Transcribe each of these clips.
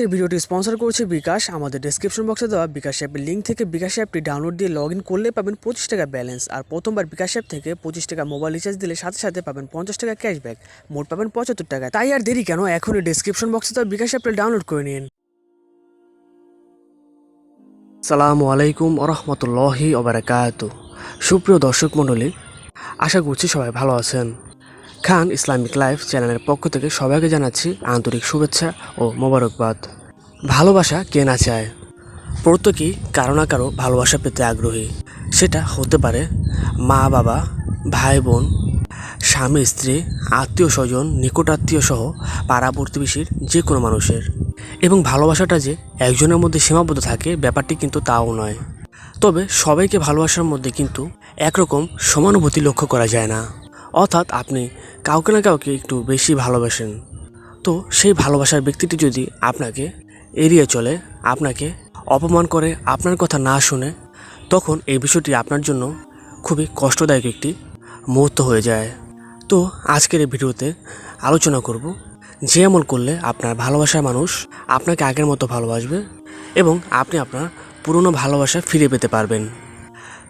আজকের ভিডিওটি স্পন্সর করছে বিকাশ। আমাদের ডেসক্রিপশন বক্সে দেওয়া বিকাশ অ্যাপের লিঙ্ক থেকে বিকাশ অ্যাপটি ডাউনলোড দিয়ে লগ ইন করলে পাবেন পঁচিশ টাকা ব্যালেন্স আর প্রথমবার বিকাশ অ্যাপ থেকে পঁচিশ টাকা মোবাইল রিচার্জ দিলে সাথে সাথে পাবেন পঞ্চাশ টাকা ক্যাশব্যাক মোট পাবেন পঁচাত্তর টাকা। তাই আর দেরি কেন? এখনই ডেসক্রিপশন বক্সে দেওয়া বিকাশ অ্যাপটি ডাউনলোড করে নিন। সালামু আলাইকুম আরহামতুল্লাহি ওবরাকাত সুপ্রিয় দর্শক মণ্ডলী, আশা করছি সবাই ভালো আছেন। খান ইসলামিক লাইফ চ্যানেলের পক্ষ থেকে সবাইকে জানাচ্ছি আন্তরিক শুভেচ্ছা ও মোবারকবাদ। ভালোবাসা কে না চায়? প্রত্যেকেই কারও না কারও ভালোবাসা পেতে আগ্রহী। সেটা হতে পারে মা, বাবা, ভাই, বোন, স্বামী, স্ত্রী, আত্মীয় স্বজন নিকটাত্মীয় সহ পাড়া প্রতিবেশীর যে কোনো মানুষের। এবং ভালোবাসাটা যে একজনের মধ্যে সীমাবদ্ধ থাকে ব্যাপারটি কিন্তু তাও নয়। তবে সবাইকে ভালোবাসার মধ্যে কিন্তু একরকম সমানুভূতি লক্ষ্য করা যায় না। অর্থাৎ আপনি কাউকে না কাউকে একটু বেশি ভালোবাসেন। তো সেই ভালোবাসার ব্যক্তিটি যদি আপনাকে এড়িয়ে চলে, আপনাকে অপমান করে, আপনার কথা না শুনে, তখন এই বিষয়টি আপনার জন্য খুবই কষ্টদায়ক একটি মুহূর্ত হয়ে যায়। তো আজকের এই ভিডিওতে আলোচনা করব যে এমন করলে আপনার ভালোবাসার মানুষ আপনাকে আগের মতো ভালোবাসবে এবং আপনি আপনার পুরনো ভালোবাসা ফিরে পেতে পারবেন।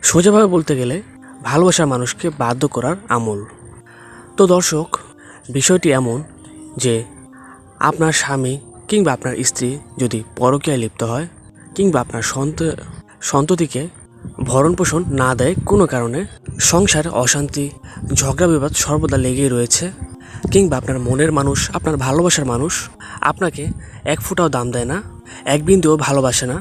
সোজাভাবে বলতে গেলে ভালোবাসার মানুষকে বাধ্য করার আমল। তো দর্শক, বিষয়টি এমন যে আপনার স্বামী কিংবা আপনার স্ত্রী যদি পরকীয়ায় লিপ্ত হয় কিংবা আপনার সন্ত, সন্ততিকে ভরণ পোষণ না দেয় কোনো কারণে সংসার অশান্তি, ঝগড়া বিবাদ সর্বদা লেগেই রয়েছে কিংবা আপনার মনের মানুষ, আপনার ভালোবাসার মানুষ আপনাকে এক ফুটাও দাম দেয় না, এক বিন্দুও ভালোবাসে না।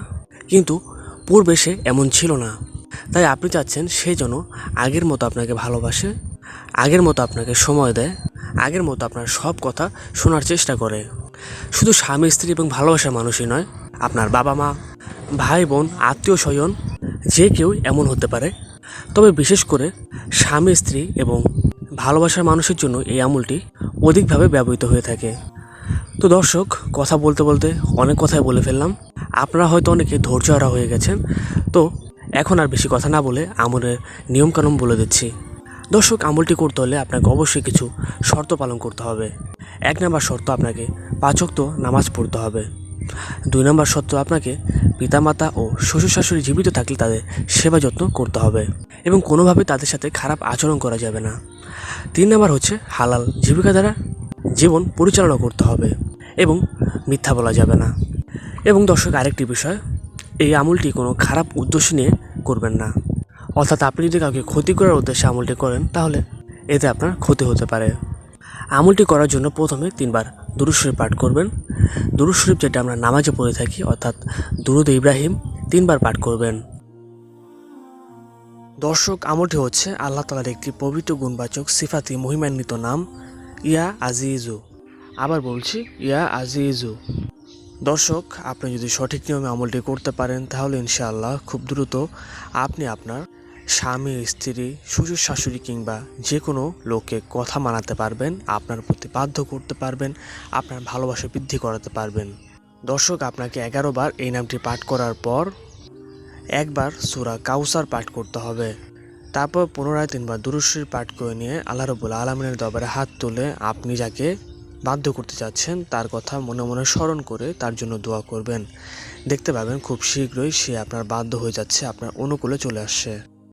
কিন্তু পূর্বে সে এমন ছিল না। তাই আপনি চাচ্ছেন সে যেন আগের মতো আপনাকে ভালোবাসে, আগের মতো আপনাকে সময় দেয়, আগের মতো আপনার সব কথা শোনার চেষ্টা করে। শুধু স্বামী, স্ত্রী এবং ভালোবাসার মানুষই নয়, আপনার বাবা মা, ভাই, বোন, আত্মীয়, স্বজন, যে কেউ এমন হতে পারে। তবে বিশেষ করে স্বামী, স্ত্রী এবং ভালোবাসার মানুষের জন্য এই আমলটি অধিকভাবে ব্যবহৃত হয়ে থাকে। তো দর্শক, কথা বলতে বলতে অনেক কথাই বলে ফেললাম। আপনারা হয়তো অনেকে ধৈর্যহারা হয়ে গেছেন। তো এখন আর বেশি কথা না বলে আমলের নিয়মকানুন বলে দিচ্ছি। দর্শক, আমলটি করতে হলে আপনাকে অবশ্যই কিছু শর্ত পালন করতে হবে। এক নম্বর শর্ত আপনাকে পাচক্ত নামাজ পড়তে হবে। দুই নম্বর শর্ত আপনাকে পিতামাতা ও শ্বশুর শাশুড়ি জীবিত থাকলে তাদের সেবা যত্ন করতে হবে এবং কোনোভাবে তাদের সাথে খারাপ আচরণ করা যাবে না। তিন নম্বর হচ্ছে হালাল জীবিকা দ্বারা জীবন পরিচালনা করতে হবে এবং মিথ্যা বলা যাবে না। এবং দর্শক, আরেকটি বিষয় এই আমলটি কোনো খারাপ উদ্দেশ্য নিয়ে করবেন না। অর্থাৎ আপনি যদি কাউকে ক্ষতি করার উদ্দেশ্যে আমলটি করেন, তাহলে এতে আপনার ক্ষতি হতে পারে। আমলটি করার জন্য প্রথমে তিনবার দুরুদ শরীফ পাঠ করবেন। দুরুদ শরীফ যেটা আমরা নামাজে পড়ে থাকি, অর্থাৎ দুরুদ ইব্রাহিম তিনবার পাঠ করবেন। দর্শক, আমলটি হচ্ছে আল্লাহ তালার একটি পবিত্র গুণবাচক, সিফাতি, মহিমান্বিত নাম, ইয়া আজিজু। আবার বলছি, ইয়া আজিজু। দর্শক, আপনি যদি সঠিক নিয়মে আমলটি করতে পারেন, তাহলে ইনশাআল্লাহ খুব দ্রুত আপনি আপনার স্বামী, স্ত্রী, শ্বশুর, শাশুড়ি কিংবা যে কোনো লোককে কথা মানাতে পারবেন, আপনার প্রতি বাধ্য করতে পারবেন, আপনার ভালোবাসা বৃদ্ধি করাতে পারবেন। দর্শক, আপনাকে এগারো বার এই নামটি পাঠ করার পর একবার সুরা কাউসার পাঠ করতে হবে। তারপর পুনরায় তিনবার দুরুশ্রীর পাঠ করে নিয়ে আল্লাহ রবুল আলমিনের দরবারে হাত তুলে আপনি যাকে বাধ্য করতে চাচ্ছেন তার কথা মনে মনে স্মরণ করে তার জন্য দোয়া করবেন। দেখতে পাবেন খুব শীঘ্রই সে আপনার বাধ্য হয়ে যাচ্ছে, আপনার অনুকূলে চলে আসছে।